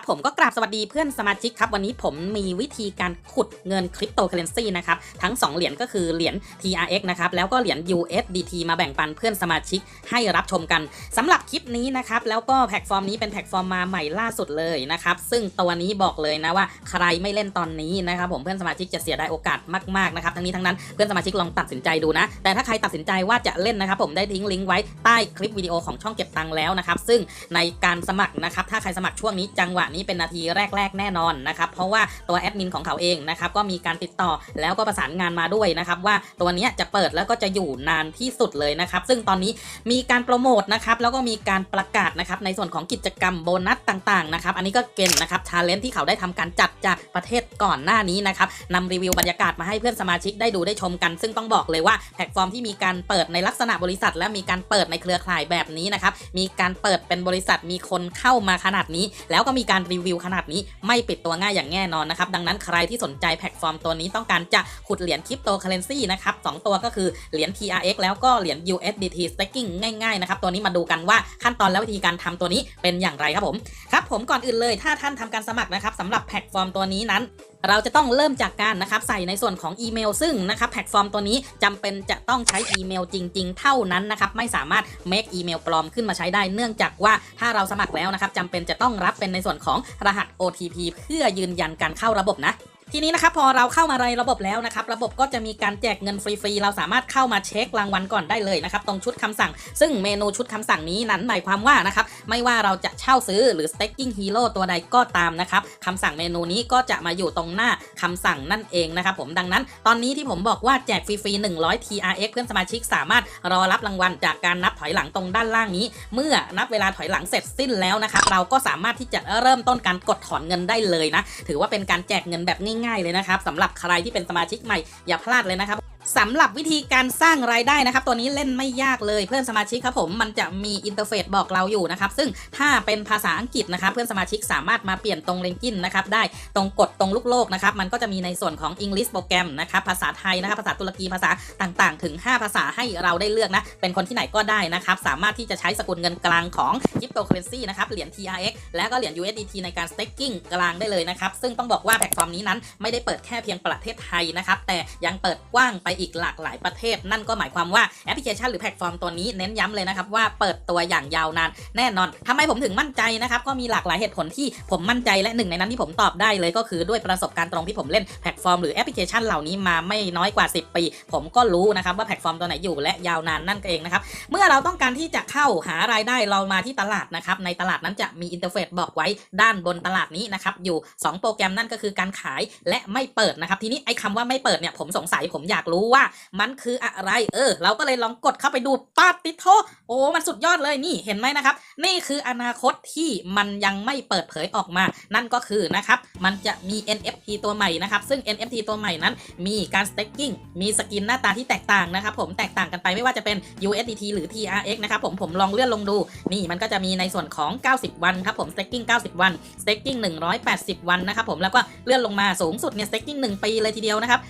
ับผมก็กราบสวัสดีเพื่อนสมาชิกครับ วันนี้ผมมีวิธีการขุดเงินคริปโตเคอเรนซีนะครับ ทั้ง 2 เหรียญก็คือเหรียญ TRX นะครับ แล้วก็เหรียญ USDT มาแบ่งปันเพื่อนสมาชิกให้รับชมกันสำหรับคลิปนี้นะครับ แล้วก็แพลตฟอร์มนี้เป็นแพลตฟอร์มมาใหม่ล่าสุดเลยนะครับ ซึ่งตัวนี้บอกเลยนะว่าใครไม่เล่นตอนนี้นะครับผมเพื่อนสมาชิกจะเสียดายโอกาสมากๆนะครับทั้งนี้ทั้งนั้นเพื่อนสมาชิกลองตัดสินใจดูนะ แต่ถ้าใครตัดสินใจว่าจะเล่นนะครับผมได้ทิ้งลิงก์ไว้ใต้คลิปวิดีโอของช่องเก็บตังค์แล้วนะครับซึ่งในการสมัครนะครับถ้าใครสมัครช่วงนี้จังหวะนี้เป็นนาทีแรก ๆ แน่นอนนะครับเพราะว่าตัวแอดมินของเขาเองนะครับก็มีการติดต่อแล้วก็ประสานงานมาด้วยนะครับว่าตัวนี้จะเปิดแล้วก็จะอยู่นานที่สุดเลยนะครับซึ่งตอนนี้มีการโปรโมทนะครับแล้วก็มีการประกาศนะครับในส่วนของกิจกรรมโบนัสต่างๆนะครับอันนี้ก็เกณฑ์นะครับชาเลนจ์ที่เขาได้ทำการจัดจากประเทศก่อนหน้านี้นะครับนำรีวิวบรรยากาศมาให้เพื่อนสมาชิกได้ดูได้ชมกัน ซึ่งต้องบอกเลยว่าแพลตฟอร์มที่มีการเปิดในลักษณะบริษัท และมีการเปิดในเครือข่ายแบบนี้นะครับมีการเปิดเป็นบริษัทมีคนเข้ามาขนาดนี้ แล้วก็มีการรีวิวขนาดนี้ไม่ปิดตัวง่ายอย่างแน่นอนนะครับ ดังนั้นใครที่สนใจแพลตฟอร์มตัวนี้ต้องการจะขุดเหรียญคริปโตเคเรนซีนะครับสองตัวก็คือเหรียญ TRX แล้วก็เหรียญ USDT staking ง่ายๆนะครับตัวนี้มาดูกันว่าขั้นตอนและวิธีการทำตัวนี้เป็นอย่างไรครับผมครับผมก่อนอื่นเลยถ้าท่านทำการสมัครนะครับสำหรับแพลตฟอร์มตัวนี้นั้น เราจะต้องเริ่มจากการนะครับใส่ในส่วนของอีเมล ซึ่งนะครับแพลตฟอร์มตัวนี้จำเป็นจะต้องใช้อีเมลจริง ๆ เท่านั้นนะครับไม่สามารถ make อีเมลปลอมขึ้นมาใช้ได้เนื่องจากว่าถ้าเราสมัครแล้วนะครับจำเป็นจะต้องรับเป็นในส่วนของรหัส OTP เพื่อยืนยันการเข้าระบบนะ ทีนี้นะครับพอเราเข้ามาในระบบแล้วนะครับระบบก็จะมีการแจกเงินฟรีๆเราสามารถเข้ามาเช็ครางวัลก่อนได้เลยนะครับตรงชุดคำสั่ง ซึ่งเมนูชุดคำสั่งนี้นั้นหมายความว่านะครับไม่ว่าเราจะเช่าซื้อหรือ staking hero ตัวใดก็ตามนะครับคำสั่งเมนูนี้ก็จะมาอยู่ตรงหน้าคำสั่งนั่นเองนะครับผมดังนั้น ตอนนี้ที่ผมบอกว่าแจกฟรีๆ100 TRX เพื่อนสมาชิกสามารถรอรับรางวัลจากการนับถอยหลังตรงด้านล่างนี้ เมื่อนับเวลาถอยหลังเสร็จสิ้นแล้วนะครับเราก็สามารถที่จะเริ่มต้นการกดถอนเงินได้เลยนะถือว่าเป็นการแจกเงินแบบง่ายๆเลยนะครับสำหรับใครที่เป็นสมาชิกใหม่อย่าพลาดเลยนะครับ สำหรับวิธีการสร้างรายได้นะครับ ตัวนี้เล่นไม่ยากเลยเพื่อนสมาชิกครับผม มันจะมีอินเทอร์เฟซบอกเราอยู่นะครับ ซึ่งถ้าเป็นภาษาอังกฤษนะครับ เพื่อนสมาชิกสามารถมาเปลี่ยนตรงเลงกินนะครับ ได้ตรงกดตรงลูกโลกนะครับ มันก็จะมีในส่วนของ English โปรแกรมนะครับ ภาษาไทยนะครับ ภาษาตุรกี ภาษาต่างๆ ถึง 5 ภาษาให้เราได้เลือกนะ เป็นคนที่ไหนก็ได้นะครับ สามารถที่จะใช้สกุลเงินกลางของ cryptocurrency นะครับ เหรียญ TRX และก็เหรียญ USDT ในการ staking กลางได้เลยนะครับ ซึ่งต้องบอกว่าแพลตฟอร์มนี้นั้นไม่ได้เปิดแค่เพียงประเทศไทยนะครับแต่ยังเปิดกว้างไปอีกหลากหลายประเทศ นั่นก็หมายความว่าแอปพลิเคชันหรือแพลตฟอร์มตัวนี้เน้นย้ำเลยนะครับว่าเปิดตัวอย่างยาวนานแน่นอนทำไมผมถึงมั่นใจนะครับก็มีหลากหลายเหตุผลที่ผมมั่นใจและหนึ่งในนั้นที่ผมตอบได้เลยก็คือด้วยประสบการณ์ตรงที่ผมเล่นแพลตฟอร์มหรือแอปพลิเคชันเหล่านี้มาไม่น้อยกว่า 10 ปี ผมก็รู้นะครับว่าแพลตฟอร์มตัวไหนอยู่และยาวนานนั่นเองนะครับเมื่อเราต้องการที่จะเข้าหารายได้เรามาที่ตลาดนะครับในตลาดนั้นจะมีอินเทอร์เฟซบอกไว้ด้านบนตลาดนี้นะครับอยู่ 2 โปรแกรมนั่นก็คือการขายและไม่เปิดนะครับทีนี้ไอ้คำว่าไม่เปิดเนี่ยผมสงสัยผมอยากรู้ว่ามันคืออะไร เออ เราก็เลยลองกดเข้าไปดูป้าติโทโอ้มันสุดยอดเลยนี่เห็นไหมนะครับ นี่คืออนาคตที่มันยังไม่เปิดเผยออกมา นั่นก็คือนะครับ มันจะมี NFT ตัวใหม่นะครับ ซึ่ง NFT ตัวใหม่นั้น มีการ staking มีสกินหน้าตาที่แตกต่างนะครับ ผมแตกต่างกันไปไม่ว่าจะเป็น USDT หรือ TRX นะครับผมผมลองเลื่อนลงดู นี่มันก็จะมีในส่วนของ 90 วันครับผม staking 90 วัน staking 180 วันนะครับผมแล้วก็เลื่อนลงมาสูงสุดเนี่ย staking 1ปีเลยทีเดียวนะครับ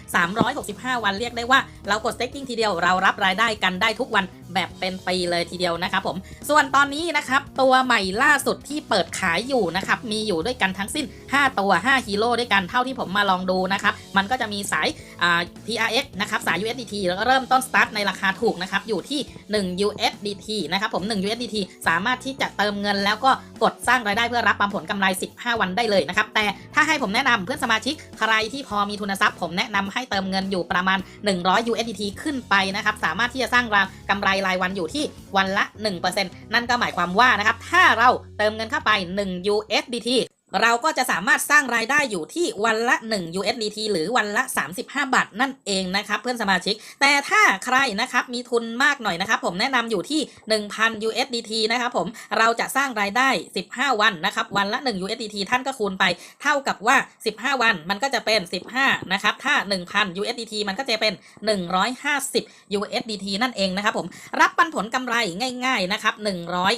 365 วันเรียกได้ว่าเรากดสเต็กกิ้งทีเดียวเรารับรายได้กันได้ทุกวัน แบบเป็นปีเลยทีเดียวนะครับผม ส่วนตอนนี้นะครับตัวใหม่ล่าสุดที่เปิดขายอยู่นะครับมีอยู่ด้วยกันทั้งสิ้น 5 ตัว 5ฮีโร่ด้วยกันเท่าที่ผมมาลองดูนะครับมันก็จะมีสายอ่า TRX นะครับสาย USDT แล้วก็เริ่มต้นสตาร์ทในราคาถูกนะครับอยู่ที่ 1 USDT นะครับผม1 USDT สามารถที่จะเติมเงิน แล้วก็กดสร้างรายได้เพื่อรับปันผลกำไร 15 วันได้เลยนะครับแต่ถ้าให้ผมแนะนำเพื่อนสมาชิกใครที่พอมีทุนทรัพย์ ผมแนะนำให้เติมเงินอยู่ประมาณ 100 USDT ขึ้นไปนะครับสามารถที่จะสร้างกำไรรายวันอยู่ที่วันละ 1%นั่นก็หมายความว่านะครับถ้าเราเติมเงินเข้าไป 1 USDT เราก็จะสามารถสร้างรายได้อยู่ที่วันละ 1 USDT หรือวันละ 35 บาทนั่นเองนะครับเพื่อนสมาชิก แต่ถ้าใครนะครับมีทุนมากหน่อยนะครับ ผมแนะนำอยู่ที่ 1,000 USDT นะครับผมเราจะสร้างรายได้ 15 วันนะครับวันละ 1 USDT ท่านก็คูณไป เท่ากับว่า 15 วันมันก็จะเป็น 15นะครับถ้า 1,000 USDT มันก็จะเป็น 150 USDT นั่นเองนะครับผมรับปันผลกำไรง่าย ๆนะครับ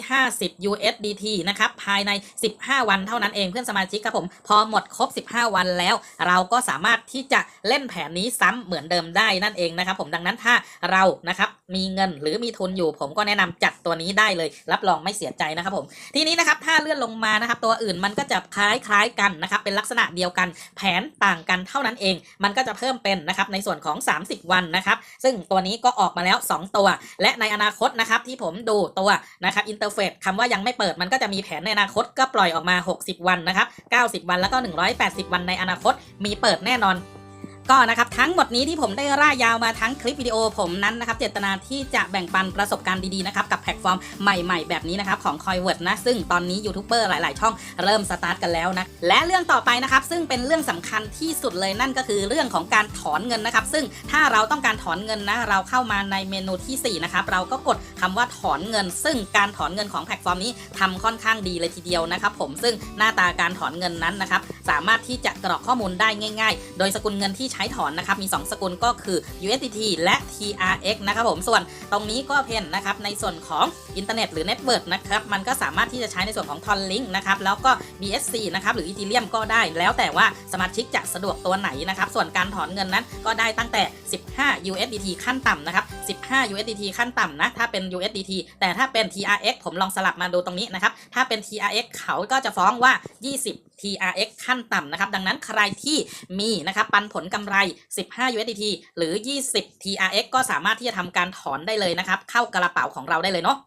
150 USDT นะครับภายใน 15 วันเท่านั้นเองเพื่อนอนสมาชิกครับผม พอหมดครบ 15 วันแล้ว เราก็สามารถที่จะเล่นแผนนี้ซ้ำเหมือนเดิมได้นั่นเองนะครับผมดังนั้นถ้าเรานะครับมีเงินหรือมีทุนอยู่ ผมก็แนะนำจัดตัวนี้ได้เลย รับรองไม่เสียใจนะครับผมทีนี้นะครับถ้าเลื่อนลงมานะครับ ตัวอื่นมันก็จะคล้ายคล้ายๆกันนะครับเป็นลักษณะเดียวกัน แผนต่างกันเท่านั้นเอง มันก็จะเพิ่มเป็นนะครับในส่วนของ 30 วันนะครับ ซึ่งตัวนี้ก็ออกมาแล้ว 2 ตัว และในอนาคตนะครับที่ผมดูตัวนะครับอินเทอร์เฟซคำว่ายังไม่เปิดมันก็จะมีแผนในอนาคตก็ปล่อยออกมา 60 วันนะครับ 90 วันแล้วก็ 180 วันในอนาคต มีเปิดแน่นอน ก็นะครับทั้งหมดนี้ที่ผมได้ร่ายยาวมาทั้งคลิปวิดีโอผมนั้นนะครับเจตนาที่จะแบ่งปันประสบการณ์ดีๆนะครับกับแพลตฟอร์มใหม่ๆ แบบนี้นะครับของ c o i w o r d นะซึ่งตอนนี้ยูทูบเบอร์หลายๆ ช่องเริ่มสตาร์ทกันแล้วนะและเรื่องต่อไปนะครับซึ่งเป็นเรื่องสำคัญที่สุดเลยนั่นก็คือเรื่องของการถอนเงินนะครับ ซึ่งถ้าเราต้องการถอนเงินนะเราเข้ามาในเมนูทีสี่4นะครับเราก็กดคำว่าถอนเงิน ซึ่งการถอนเงินของแพลตฟอร์มนี้ทำค่อนข้างดีเลยทีเดียวนะครับผมซึ่งหน้าตาการถอนเงินนั้นนะครับสามารถที่จะกรอกข้อมูลได้ง่าย ๆ โดยสกุลเงินที่ใช้ถอนนะครับมี 2 สกุลก็คือ USDT และ TRX นะครับผมส่วนตรงนี้ก็เป็นนะครับในส่วนของอินเทอร์เน็ตหรือเน็ตเวิร์กนะครับมันก็สามารถที่จะใช้ในส่วนของ t o n l i n k นะครับแล้วก็ BSC นะครับหรือ Ethereum ก็ได้ แล้วแต่ว่าสมาชิกจะสะดวกตัวไหนนะครับส่วนการถอนเงินนั้นก็ได้ตั้งแต่ 15 USDT ขั้นต่ำนะครับ15 USDT ขั้นต่ำนะถ้าเป็น USDT แต่ถ้าเป็น TRX ผมลองสลับมาดูตรงนี้นะครับถ้าเป็น TRX เขาก็จะฟ้องว่า 20 TRX ขั้นต่ำนะครับ ดังนั้นใครที่มีนะครับปันผลกำไร 15 USDT หรือ 20 TRX ก็สามารถที่จะทำการถอนได้เลยนะครับ เข้ากระเป๋าของเราได้เลยเนาะ